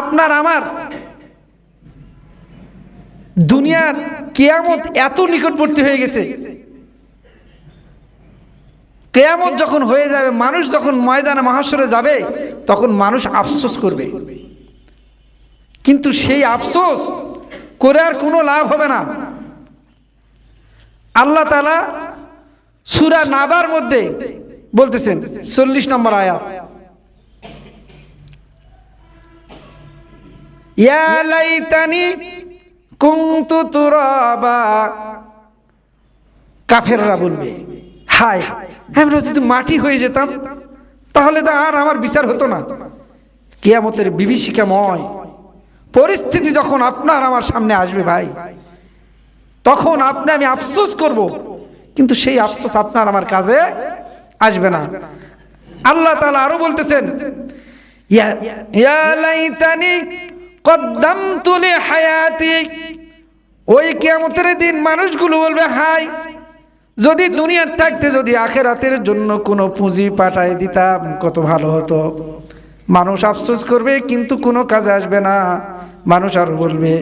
আপনার, আমার দুনিয়ার কেয়ামত এত নিকটবর্তী হয়ে গেছে। কেয়ামত যখন হয়ে যাবে, মানুষ যখন ময়দানে মহাসরে যাবে, তখন মানুষ আফসোস করবে। কিন্তু সেই আফসোস করে আর কোনো লাভ হবে না। আল্লাহ তালা সুরা নাবার মধ্যে বলতেছেন, চল্লিশ নম্বর আয়াত। লাইতানি কুনতু কাফেররা বলবে, হায়, আমরা যদি মাটি হয়ে যেতাম, তাহলে তো আর আমার বিচার হতো না। কিয়ামতের বিভীষিকাময় পরিস্থিতি যখন আপনার আমার সামনে আসবে ভাই, তখন আপনি আমি আফসোস করব, কিন্তু সেই আফসোস আপনার আমার কাজে আসবে না। আল্লাহ তাআলা আরও বলতেছেন লাইতানি তুলে হায়াতি। ওই কিয়ামতের দিন মানুষগুলো বলবে, হাই, যদি দুনিয়ার থাকতে যদি আখেরাতের জন্য কোনো পুঁজি পাঠায় দিতাম, কত ভালো হতো। মানুষ আফসোস করবে, কিন্তু কোনো কাজে আসবে না। মানুষ আর বলবে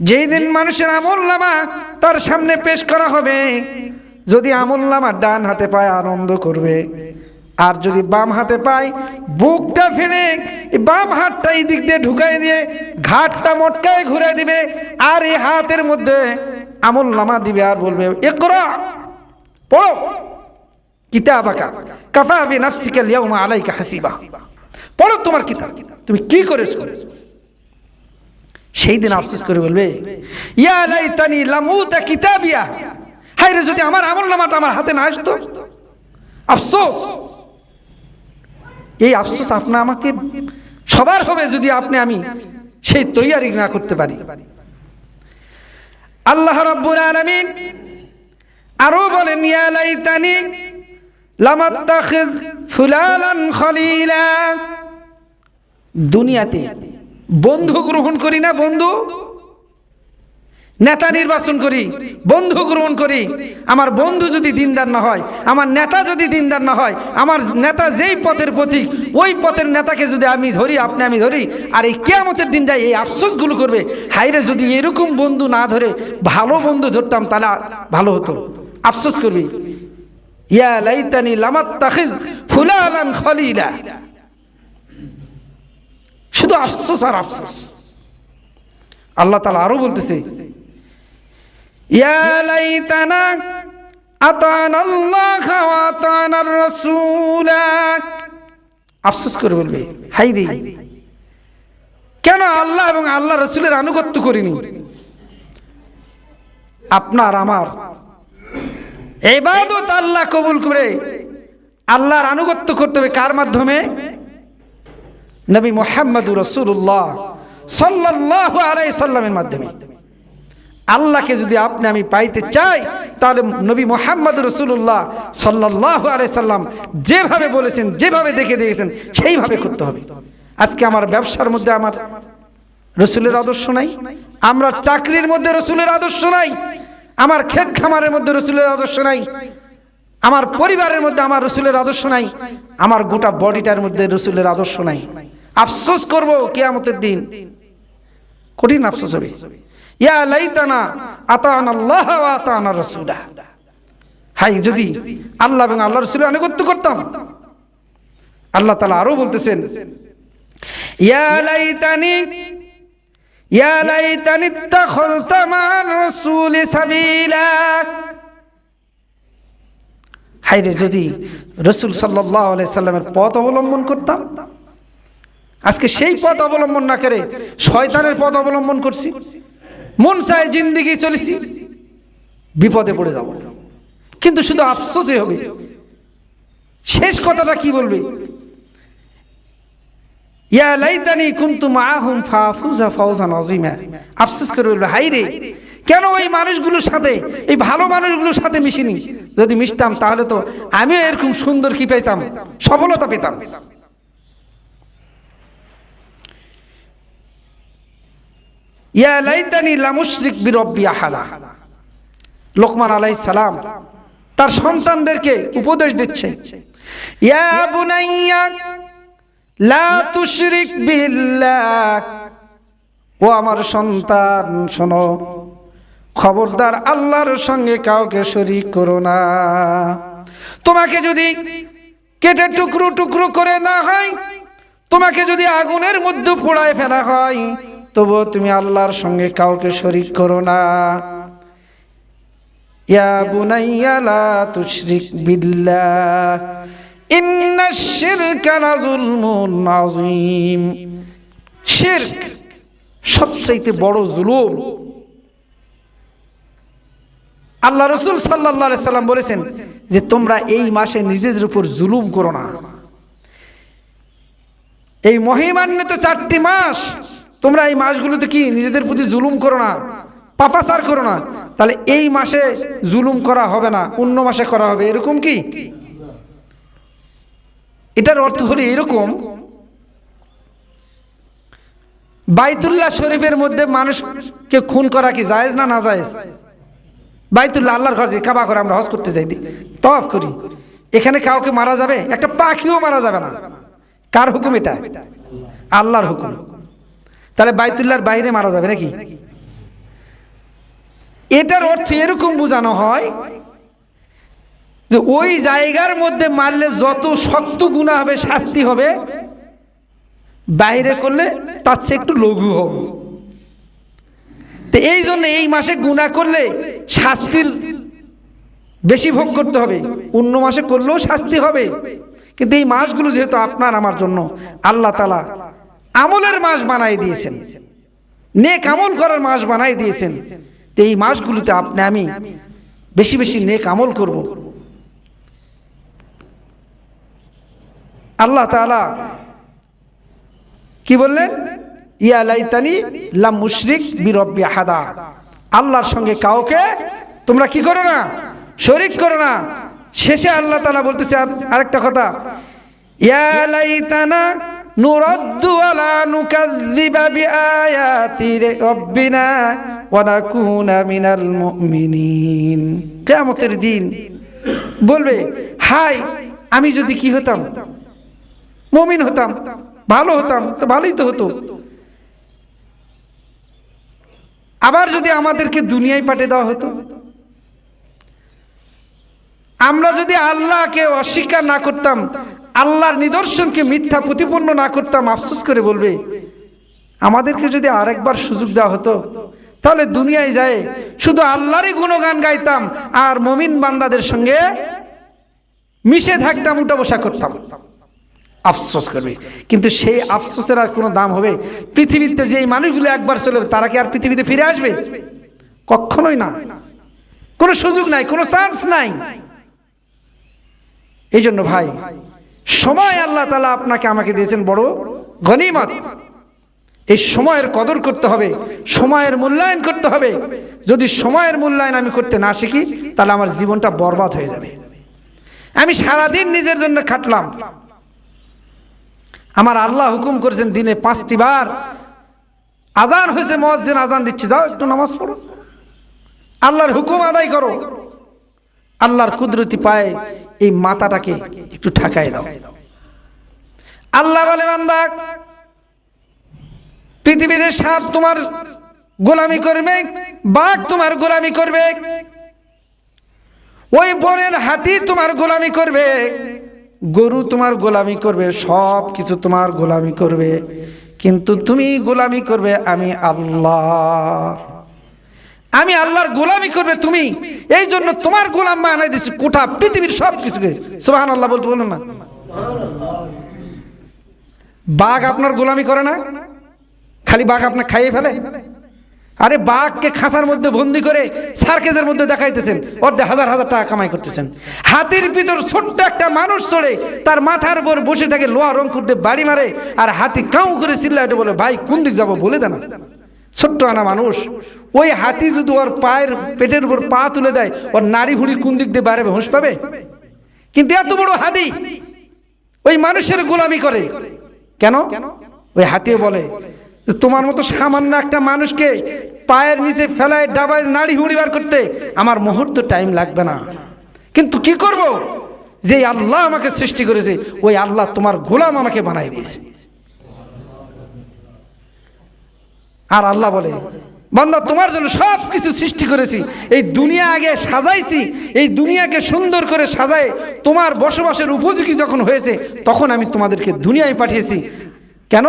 যেই দিন মানুষের আমল নামা তার সামনে পেশ করা হবে যদি আমল নামা ডান হাতে পায়, আনন্দ করবে। আর যদি বাম হাতে পায়, বুকটা ফেলে বাম হাতটা এই দিক দিয়ে ঢুকাই দিয়ে ঘাটটা মটকায় ঘুরে দিবে, আর এই হাতের মধ্যে আমল নামা দিবে আর বলবে এ করো পড়ো। কিতাবাকা, কাফা বি নাফসিকা লিয়াউমা আলাইকা হাসিবা। পড়ো তোমার কিতাব। তুমি কি করেছ? সেই দিন আফসোস করে বলবে, ইয়া লাইতানি লামুতা কিতাবিয়া। হায় রে যদি আমার আমল নামাটা আমার হাতে না আসতো? আফসোস। এই আফসোস আপনা আমাকে সবার হবে যদি আপনি আমি সেই তৈয়ারি না করতে পারি। আল্লাহ রাব্বুল আলামিন আরও বলেন, ইয়া লাইতানি লামাত্তাখিজ ফুলালান খলিলা। দুনিয়াতে বন্ধু গ্রহণ করি না বন্ধু? নেতা নির্বাচন করি, বন্ধু গ্রহণ করি। আমার বন্ধু যদি দিনদার না হয়, আমার নেতা যদি দিনদার না হয়, আমার নেতা যেই পথের প্রতীক, ওই পথের নেতাকে যদি আমি ধরি, আপনি আমি ধরি, আর এই কেয়ামতের দিন যাই এই আফসোসগুলো করবে হাইরে যদি এরকম বন্ধু না ধরে, ভালো বন্ধু ধরতাম, তাহলে ভালো হতো। আফসোস করবি। ইয়া লাইতানি খলিলা। শুধু আফসোস আর আফসোস। আল্লাহ তালা আরও বলতেছে আফসোস করে বলবে হাই রে। কেন আল্লাহ এবং আল্লাহ রসুলের আনুগত্য করিনি? আপনার আমার এবাদত আল্লাহ কবুল করে আল্লাহর আনুগত্য করতে হবে কার মাধ্যমে? নবী মোহাম্মদ রসুল্লাহ সাল্লাহ আলাই সাল্লামের মাধ্যমে। আল্লাহকে যদি আপনি আমি পাইতে চাই, তাহলে নবী মোহাম্মদ রসুল্লাহ সাল্লাহ সাল্লাম যেভাবে বলেছেন, যেভাবে দেখে দিয়েছেন সেইভাবে করতে হবে। আজকে আমার ব্যবসার মধ্যে আমার রসুলের আদর্শ নাই, আমরা চাকরির মধ্যে রসুলের আদর্শ নাই, আমার ক্ষেত খামারের মধ্যে রসুলের আদর্শ নাই, আমার পরিবারের মধ্যে আমার রসুলের আদর্শ নাই, আমার গোটা বডিটার মধ্যে রসুলের আদর্শ নাই। আফসোস করব কেয়ামতের দিন। কঠিন আফসোস হবে। ইয়া লাইতানা আতান আল্লাহ আতানা রাসূলা। হাই, যদি আল্লাহ এবং আল্লাহ রাসূলের আনুগত্য করতাম। আল্লাহ তাআলা আরও বলতেছেন, ইয়া লাইতানি ইয়া লাইতানি ইত্তাখাযতু মা'আর রাসূলি সাবিলা। হাইরে যদি রসুল সাল্লাহ সাল্লামের পথ অবলম্বন করতাম, আজকে সেই পথ অবলম্বন না করে শয়তানের পথ অবলম্বন করছি। মন চায় জিন্দিগি চলেছি, বিপদে পড়ে যাব। কিন্তু শুধু আফসোসে হবে। শেষ কথাটা কি বলবে? ইয়া লাইতানি কুনতু মাআহুম ফাফুজা আযীমা। আফসোস করে বলবে হাই রে, কেন ওই মানুষগুলোর সাথে, এই ভালো মানুষগুলোর সাথে মিশিনি? যদি মিশতাম তাহলে তো আমিও এরকম সুন্দর কি পেতাম? সফলতা পেতাম। ইয়া লাইতানি লোকমান আলাইহিস সালাম তার সন্তানদেরকে উপদেশ দিচ্ছে। ইয়া ও আমার সন্তান, শোনো, খবরদার আল্লাহর সঙ্গে কাউকে শরিক করো না। তোমাকে যদি কেটে টুকরো টুকরো করে না হয়, তোমাকে যদি আগুনের মধ্যে পোড়ায় ফেলা হয় তবুও তুমি আল্লাহর সঙ্গে কাউকে শরিক করো না। সবচাইতে বড় জুলুম। আল্লাহ রসুল সাল্লাম বলেছেন যে, তোমরা এই মাসে নিজেদের উপর জুলুম করো না। এই মহিমান্বিত চারটি মাস তোমরা এই মাসগুলোতে কি নিজেদের প্রতি জুলুম করো না? পাপাচার করো না? তাহলে এই মাসে জুলুম করা হবে না, অন্য মাসে করা হবে। এরকম কি? এটার অর্থ হলো এরকম। বাইতুল্লাহ শরীফের মধ্যে মানুষকে খুন করা কি জায়েজ না না জায়েজ? বাইতুল্লাহ আল্লাহর ঘর যে কাবা করে আমরা হজ করতে যাই তফ করি। এখানে কাউকে মারা যাবে, একটা পাখিও মারা যাবে না। কার হুকুম এটা? আল্লাহর হুকুম। তাহলে বাইতুল্লাহর বাইরে মারা যাবে নাকি? এটার অর্থ এরকম বোঝানো হয় যে ওই জায়গার মধ্যে মারলে যত শক্ত গুণা হবে, শাস্তি হবে, বাইরে করলে তার চেয়ে একটু লঘু হবে। তো এই জন্য এই মাসে গুণা করলে শাস্তির বেশি ভোগ করতে হবে। অন্য মাসে করলেও শাস্তি হবে। কিন্তু এই মাসগুলো যেহেতু আপনার, আমার জন্য, আল্লাহ তালা আমলের মাস বানাই দিয়েছেন। নেক আমল করার মাস বানাই দিয়েছেন। তো এই মাসগুলোতে আপনি, আমি বেশি বেশি নেক আমল করব। আল্লাহ তালা কি বললেন? ইয়া লাইতানি লাম মুশরিক বিরব্বি হাদা আল্লাহর সঙ্গে কাউকে তোমরা কি করো না? শরিক করো না। শেষে আল্লাহ তালা বলতেছে আর- আরেকটা কথা। ইয়া লাইতানা কিয়ামতের দিন বলবে, হাই, আমি যদি কি হতাম? মমিন হতাম, ভালো হতাম, তো ভালোই তো হতো। আবার যদি আমাদেরকে দুনিয়ায় পাঠিয়ে দেওয়া হতো? আমরা যদি আল্লাহকে অস্বীকার না করতাম আল্লাহর নিদর্শনকে মিথ্যা প্রতিপন্ন না করতাম আফসোস করে বলবে, আমাদেরকে যদি আরেকবার সুযোগ দেওয়া হতো, তাহলে দুনিয়ায় যায় শুধু আল্লাহরই গুণগান গাইতাম, আর মমিন বান্দাদের সঙ্গে মিশে থাকতাম, উঠা বসা করতাম। আফসোস করবে। কিন্তু সেই আফসোসের আর কোনো দাম হবে? পৃথিবীতে যে মানুষগুলো একবার চলে তারা কি আর পৃথিবীতে ফিরে আসবে? কখনোই না। কোনো সুযোগ নাই, কোনো চান্স নাই। এই জন্য ভাই সময় আল্লাহ তালা আপনাকে আমাকে দিয়েছেন বড় গনিমত। এই সময়ের কদর করতে হবে, সময়ের মূল্যায়ন করতে হবে। যদি সময়ের মূল্যায়ন আমি করতে না শিখি, তাহলে আমার জীবনটা বরবাদ হয়ে যাবে। আমি সারাদিন নিজের জন্য খাটলাম। আমার আল্লাহ হুকুম করেছেন, দিনে পাঁচটি বার আজান হয়েছে মসজিদ আজান দিচ্ছে, যাও একটু নামাজ পড়ো। আল্লাহর হুকুম আদায় করো। আল্লাহর কুদরতি পায়ে এই মাথাটাকে একটু ঠাকাই দাও। আল্লাহ বলে, বান্দা, পৃথিবীতে সাপ তোমার গোলামি করবে, বাঘ তোমার গোলামি করবে, ওই বনের হাতি তোমার গোলামি করবে, গরু তোমার গোলামি করবে, সব কিছু তোমার গোলামি করবে, কিন্তু তুমি গোলামি করবে আমি আল্লাহ। আমি আল্লাহর গোলামি করবে তুমি। এই জন্য তোমার গোলাম বানাই দিচ্ছি কোঠা পৃথিবীর সব সোহান আল্লাহ বলতে বলুন না। বাঘ আপনার গোলামি করে না? খালি বাঘ আপনার খাইয়ে ফেলে? আরে বাঘকে খাঁচার মধ্যে বন্দি করে সার্কেজের মধ্যে দেখাইতেছেন। অর্ধে হাজার হাজার টাকা কামাই করতেছেন। হাতির ভিতর ছোট্ট একটা মানুষ চড়ে তার মাথার উপর বসে থাকে লোহা রং করতে বাড়ি মারে আর হাতি কাউ করে চিল্লাইতে বলে, ভাই, কোন দিক যাব? বলে দেনা। ছোট্ট আনা মানুষ। ওই হাতি যদি ওর পায়ের পেটের উপর পা তুলে দেয়, ওর নাড়ি ভুড়ি কোন দিক দিয়ে বাড়াবে হুঁশ পাবে? কিন্তু এত বড় হাতি ওই মানুষের গোলামি করে। কেন? ওই হাতিও বলে তোমার মতো সামান্য একটা মানুষকে পায়ের নিচে ফেলায়, ডাবায় নাড়ি হুড়ি বার করতে আমার মুহূর্ত টাইম লাগবে না। কিন্তু কি করব? যে আল্লাহ আমাকে সৃষ্টি করেছে, ওই আল্লাহ তোমার গোলাম আমাকে বানাই দিয়েছে। আর আল্লাহ বলে, বান্দা, তোমার জন্য সব কিছু সৃষ্টি করেছি। এই দুনিয়া আগে সাজাইছি, এই দুনিয়াকে সুন্দর করে সাজায়, তোমার বসবাসের উপযোগী যখন হয়েছে, তখন আমি তোমাদেরকে দুনিয়ায় পাঠিয়েছি। কেন?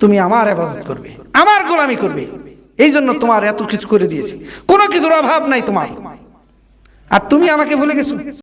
তুমি আমার আবাদত করবে, আমার গোলামি করবে। এই জন্য তোমার এত কিছু করে দিয়েছি। কোনো কিছুর অভাব নাই তোমার। আর তুমি আমাকে ভুলে গেছো?